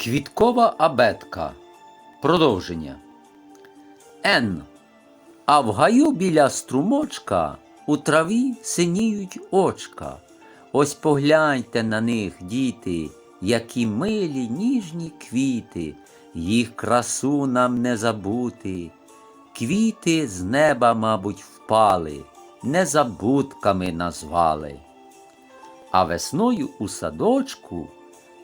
Квіткова абетка. Продовження. Н. А в гаю біля струмочка у траві синіють очка. Ось погляньте на них, діти, які милі ніжні квіти, їх красу нам не забути. Квіти з неба, мабуть, впали, незабудками назвали. А весною у садочку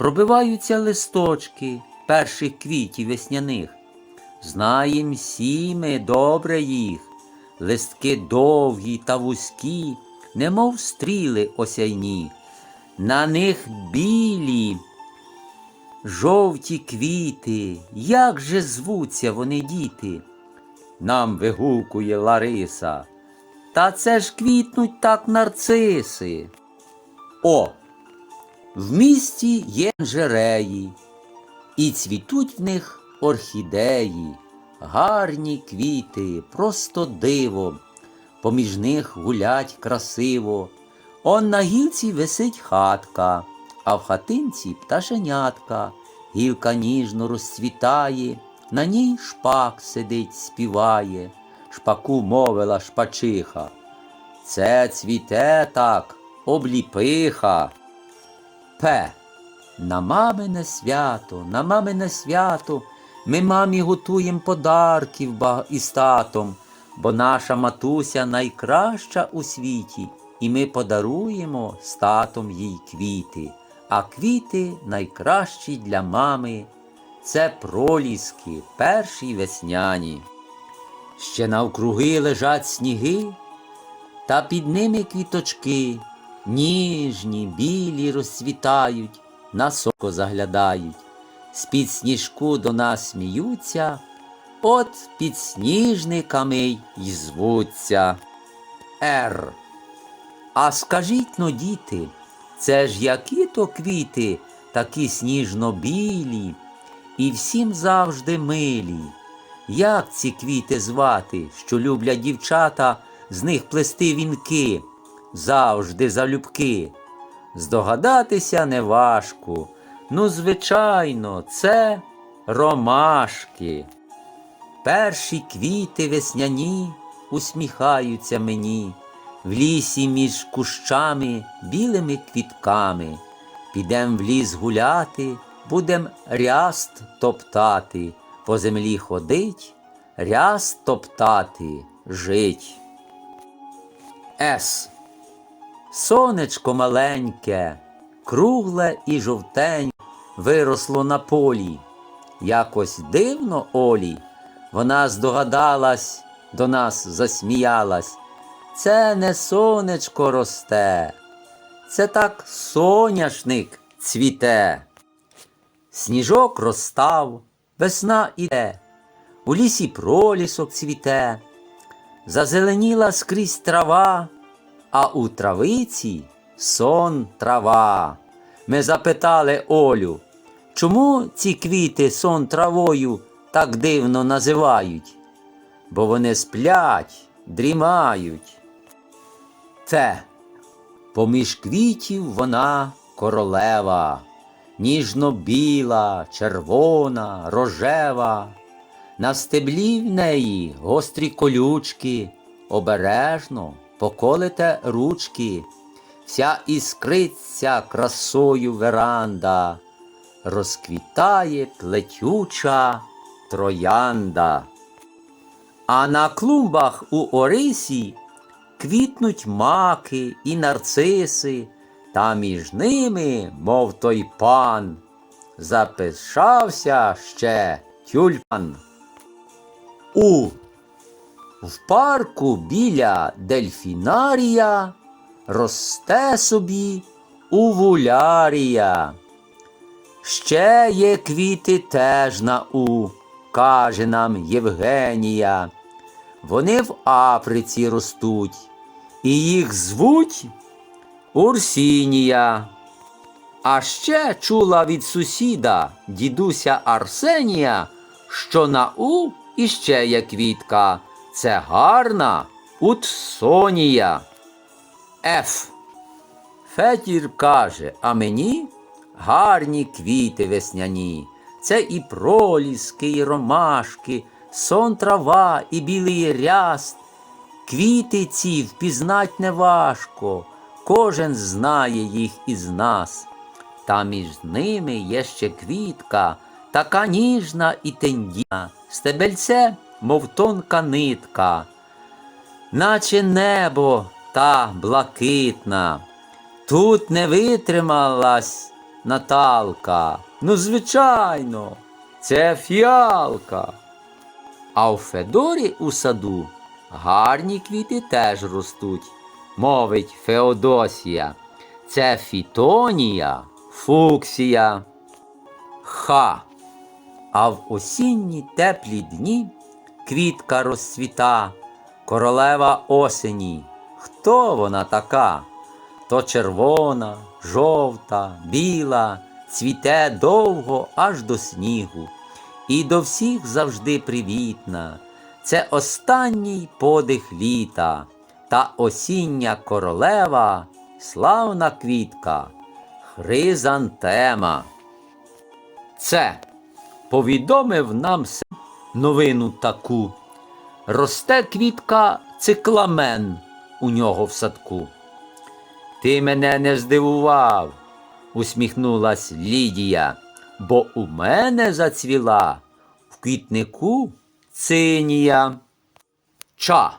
пробиваються листочки перших квітів весняних. Знаєм всі ми добре їх, листки довгі та вузькі, немов стріли осяйні. На них білі, жовті квіти, як же звуться вони діти? Нам вигукує Лариса. Та це ж квітнуть так нарциси. О! В місті є жереї, і цвітуть в них орхідеї, гарні квіти, просто диво, поміж них гулять красиво. Он на гілці висить хатка, а в хатинці пташенятка, гілка ніжно розцвітає, на ній шпак сидить, співає, шпаку мовила шпачиха. Це цвіте так, обліпиха. П. На мамине свято, на мамине свято. Ми мамі готуємо подарків із татом, бо наша матуся найкраща у світі, і ми подаруємо з татом їй квіти. А квіти найкращі для мами. Це проліски, перші весняні. Ще навкруги лежать сніги, та під ними квіточки, ніжні, білі розцвітають, на соко заглядають, з-під сніжку до нас сміються, от підсніжниками й звуться. Р. А скажіть но, діти, це ж які то квіти, такі сніжно-білі, і всім завжди милі. Як ці квіти звати, що люблять дівчата з них плести вінки, завжди залюбки? Здогадатися неважко. Ну, звичайно, це ромашки. Перші квіти весняні усміхаються мені, в лісі між кущами білими квітками. Підем в ліс гуляти, будем ряст топтати, по землі ходить, ряст топтати, жить. С. Сонечко маленьке, кругле і жовтень виросло на полі. Якось дивно Олі, вона здогадалась, до нас засміялась. Це не сонечко росте, це так соняшник цвіте. Сніжок розстав, весна іде, у лісі пролісок цвіте, зазеленіла скрізь трава, а у травиці сон трава. Ми запитали Олю, чому ці квіти сон травою так дивно називають? Бо вони сплять, дрімають. Те, поміж квітів вона королева, ніжно-біла, червона, рожева. На стеблі в неї гострі колючки, обережно поколите ручки, вся іскриться красою веранда, розквітає плетюча троянда. А на клумбах у Орисі квітнуть маки і нарциси, та між ними, мов той пан, запишався ще тюльпан. У в парку біля дельфінарія росте собі увулярія. Ще є квіти теж на У, каже нам Євгенія. Вони в Африці ростуть, і їх звуть Урсінія. А ще чула від сусіда дідуся Арсенія, що на У іще є квітка. Це гарна Утсонія. Ф. Фетір каже, а мені гарні квіти весняні. це і проліски, і ромашки, сон трава, і білий ряст. Квіти ці впізнать неважко, кожен знає їх із нас. Та між ними є ще квітка, така ніжна і тендітна, стебельце, мов тонка нитка, наче небо та блакитна. Тут не витрималась Наталка. Ну, звичайно, це фіалка. А у Федорі у саду гарні квіти теж ростуть, мовить Феодосія. Це фітонія, фуксія. Ха. А в осінні теплі дні квітка розцвіта, королева осені. Хто вона така? То червона, жовта, біла, цвіте довго аж до снігу, і до всіх завжди привітна. Це останній подих літа, та осіння королева, славна квітка, хризантема. Це повідомив нам новину таку. Росте квітка цикламен у нього в садку. Ти мене не здивував, усміхнулась Лідія, бо у мене зацвіла в квітнику цинія. Ча.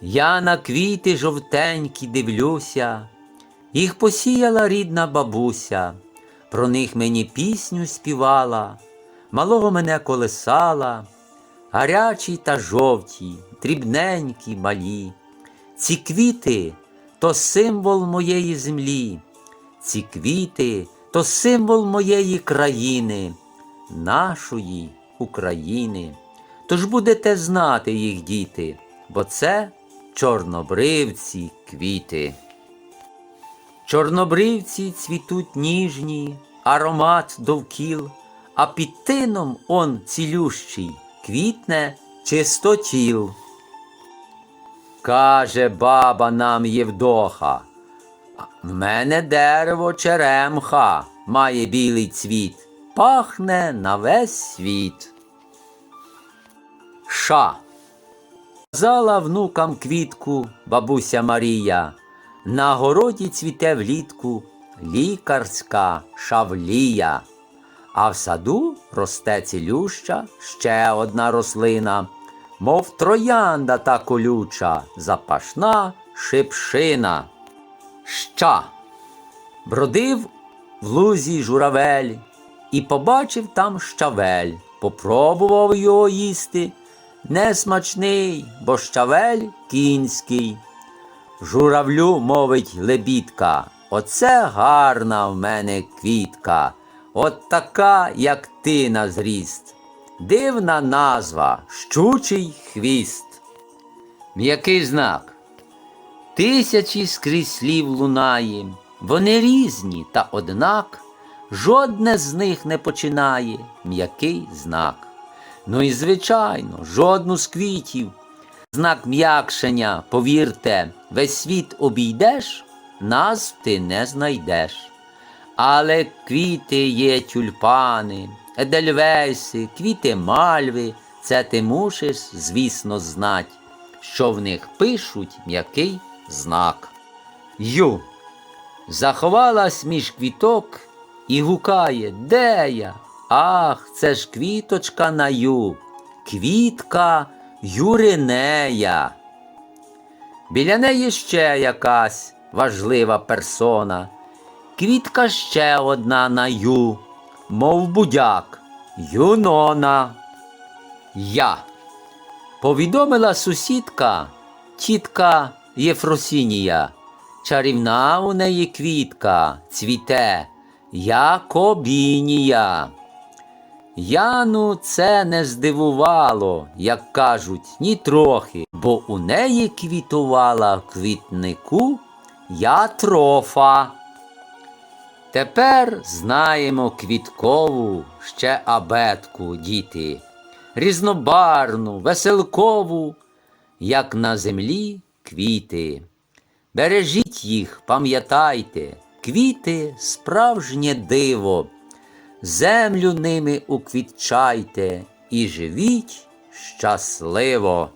Я на квіти жовтенькі дивлюся, їх посіяла рідна бабуся, про них мені пісню співала, малого мене колесала, гарячі та жовті, дрібненькі малі. Ці квіти то символ моєї землі, ці квіти то символ моєї країни, нашої України. Тож будете знати їх, діти, бо це чорнобривці квіти. Чорнобривці цвітуть ніжні, аромат довкіл, а під тином он цілющий, квітне чистотіл. Каже баба нам Євдоха, в мене дерево черемха має білий цвіт, пахне на весь світ. Ша. Казала внукам квітку бабуся Марія, на городі цвіте влітку лікарська шавлія, а в саду росте цілюща ще одна рослина, мов троянда та колюча, запашна шипшина. Ща. Бродив в лузі журавель і побачив там щавель, попробував його їсти. Несмачний, бо щавель кінський. Журавлю мовить лебідка, оце гарна в мене квітка, от така, як ти на зріст. Дивна назва, щучий хвіст. М'який знак. Тисячі скрізь слів лунає, вони різні, та однак жодне з них не починає м'який знак. Ну і звичайно, жодну з квітів. Знак м'якшення, повірте, весь світ обійдеш, назв ти не знайдеш. Але квіти є тюльпани, едельвейси, квіти мальви, це ти мусиш, звісно, знать, що в них пишуть м'який знак. Ю. Заховалась між квіток і гукає, де я? Ах, це ж квіточка на ю, квітка Юринея. Біля неї ще якась важлива персона. Квітка ще одна на ю, мов будяк, юнона. Я. Повідомила сусідка, тітка Єфросінія. Чарівна у неї квітка цвіте, Якобінія. Яну це не здивувало, як кажуть, ні трохи, бо у неї квітувала в квітнику ятрофа. Тепер знаємо квіткову ще абетку, діти, різнобарну, веселкову, як на землі квіти. Бережіть їх, пам'ятайте, квіти справжнє диво. землю ними уквітчайте і живіть щасливо.